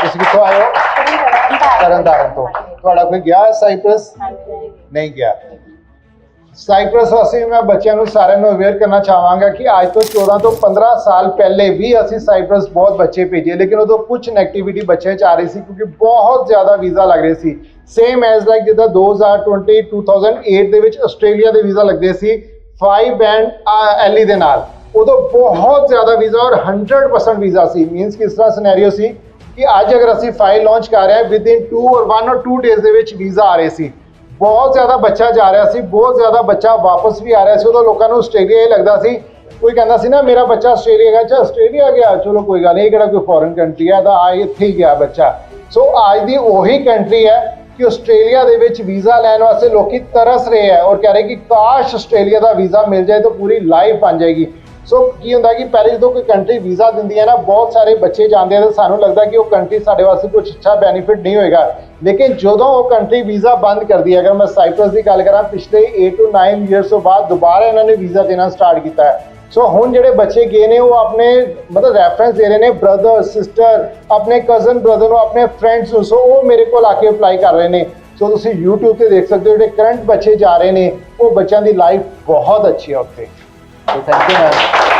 ਤੁਸੀਂ ਕਿੱਥੋਂ ਆਏ ਹੋ ਤਰਨਤਾਰਨ ਤੋਂ। ਤੁਹਾਡਾ ਕੋਈ ਗਿਆ ਹੈ ਸਾਈਪ੍ਰਸ? ਨਹੀਂ ਗਿਆ। ਸਾਈਪ੍ਰਸ ਅਸੀਂ ਮੈਂ ਬੱਚਿਆਂ ਨੂੰ ਸਾਰਿਆਂ ਨੂੰ ਅਵੇਅਰ ਕਰਨਾ ਚਾਹਾਂਗਾ ਕਿ ਅੱਜ ਤੋਂ 14 ਤੋਂ 15 ਸਾਲ ਪਹਿਲੇ ਵੀ ਅਸੀਂ ਸਾਈਪ੍ਰਸ ਬਹੁਤ ਬੱਚੇ ਭੇਜੇ, ਲੇਕਿਨ ਉਦੋਂ ਕੁਝ ਨੈਗੇਟਿਵਿਟੀ ਬੱਚਿਆਂ 'ਚ ਆ ਰਹੀ ਸੀ ਕਿਉਂਕਿ ਬਹੁਤ ਜ਼ਿਆਦਾ ਵੀਜ਼ਾ ਲੱਗ ਰਹੇ ਸੀ। ਸੇਮ ਐਜ਼ ਲਾਈਕ ਜਿੱਦਾਂ 2020 2008 ਦੇ ਵਿੱਚ ਆਸਟ੍ਰੇਲੀਆ ਦੇ ਵੀਜ਼ਾ ਲੱਗਦੇ ਸੀ 5 ਬੈਂਡ ਐਲੀ ਦੇ ਨਾਲ। ਉਦੋਂ ਬਹੁਤ ਜ਼ਿਆਦਾ ਵੀਜ਼ਾ ਔਰ 100% ਵੀਜ਼ਾ ਸੀ। ਮੀਨਸ ਕਿਸ ਤਰ੍ਹਾਂ ਸਿਨੈਰੀਓ ਸੀ? ਕਿ ਅੱਜ ਅਗਰ ਅਸੀਂ ਫਾਈਲ ਲਾਂਚ ਕਰ ਰਹੇ ਹਾਂ ਵਿਦ ਇਨ 2 ਔਰ 1 ਔਰ 2 ਡੇਜ਼ ਦੇ ਵਿੱਚ ਵੀਜ਼ਾ ਆ ਰਹੇ ਸੀ। ਬਹੁਤ ਜ਼ਿਆਦਾ ਬੱਚਾ ਜਾ ਰਿਹਾ ਸੀ, ਬਹੁਤ ਜ਼ਿਆਦਾ ਬੱਚਾ ਵਾਪਸ ਵੀ ਆ ਰਿਹਾ ਸੀ। ਉਦੋਂ ਲੋਕਾਂ ਨੂੰ ਆਸਟ੍ਰੇਲੀਆ ਹੀ ਲੱਗਦਾ ਸੀ, ਕੋਈ ਕਹਿੰਦਾ ਸੀ ਨਾ, ਮੇਰਾ ਬੱਚਾ ਆਸਟ੍ਰੇਲੀਆ ਗਿਆ। ਅੱਛਾ, ਆਸਟ੍ਰੇਲੀਆ ਗਿਆ। ਚਲੋ, ਕੋਈ ਗੱਲ ਨਹੀਂ ਕਿਹੜਾ ਕੋਈ ਫੋਰਨ ਕੰਟਰੀ ਹੈ? ਤਾਂ ਆ ਇੱਥੇ ਹੀ ਗਿਆ ਬੱਚਾ। ਸੋ ਅੱਜ ਦੀ ਉਹੀ ਕੰਟਰੀ ਹੈ ਕਿ ਆਸਟ੍ਰੇਲੀਆ ਦੇ ਵਿੱਚ ਵੀਜ਼ਾ ਲੈਣ ਵਾਸਤੇ ਲੋਕੀ ਤਰਸ ਰਹੇ ਹੈ ਔਰ ਕਹਿ ਰਹੇ ਕਿ ਕਾਸ਼ ਆਸਟ੍ਰੇਲੀਆ ਦਾ ਵੀਜ਼ਾ ਮਿਲ ਜਾਏ ਤਾਂ ਪੂਰੀ ਲਾਈਫ ਬਣ ਜਾਏਗੀ। ਸੋ ਕੀ ਹੁੰਦਾ ਕਿ ਪਹਿਲੇ ਜਦੋਂ ਕੋਈ ਕੰਟਰੀ ਵੀਜ਼ਾ ਦਿੰਦੀ ਹੈ ਨਾ, ਬਹੁਤ ਸਾਰੇ ਬੱਚੇ ਜਾਂਦੇ ਆ ਤਾਂ ਸਾਨੂੰ ਲੱਗਦਾ ਕਿ ਉਹ ਕੰਟਰੀ ਸਾਡੇ ਵਾਸਤੇ ਕੁਝ ਅੱਛਾ ਬੈਨੀਫਿਟ ਨਹੀਂ ਹੋਏਗਾ। ਲੇਕਿਨ ਜਦੋਂ ਉਹ ਕੰਟਰੀ ਵੀਜ਼ਾ ਬੰਦ ਕਰਦੀ ਹੈ, ਅਗਰ ਮੈਂ ਸਾਈਪ੍ਰਸ ਦੀ ਗੱਲ ਕਰਾਂ, ਪਿਛਲੇ 8 ਤੋਂ 9 ਇਅਰਸ ਤੋਂ ਬਾਅਦ ਦੁਬਾਰਾ ਇਹਨਾਂ ਨੇ ਵੀਜ਼ਾ ਦੇਣਾ ਸਟਾਰਟ ਕੀਤਾ ਹੈ। ਸੋ ਹੁਣ ਜਿਹੜੇ ਬੱਚੇ ਗਏ ਨੇ, ਉਹ ਆਪਣੇ ਮਤਲਬ ਰੈਫਰੈਂਸ ਦੇ ਰਹੇ ਨੇ ਬ੍ਰਦਰ ਸਿਸਟਰ ਆਪਣੇ ਕਜ਼ਨ ਬ੍ਰਦਰ ਨੂੰ, ਆਪਣੇ ਫਰੈਂਡਸ ਨੂੰ। ਸੋ ਉਹ ਮੇਰੇ ਕੋਲ ਆ ਕੇ ਅਪਲਾਈ ਕਰ ਰਹੇ ਨੇ। ਸੋ ਤੁਸੀਂ YouTube ਤੇ ਦੇਖ ਸਕਦੇ ਹੋ, ਜਿਹੜੇ ਕਰੰਟ ਬੱਚੇ ਜਾ ਰਹੇ ਨੇ, ਉਹ ਬੱਚਿਆਂ ਦੀ ਲਾਈਫ ਬਹੁਤ ਅੱਛੀ ਹੈ ਉੱਥੇ। 就再见。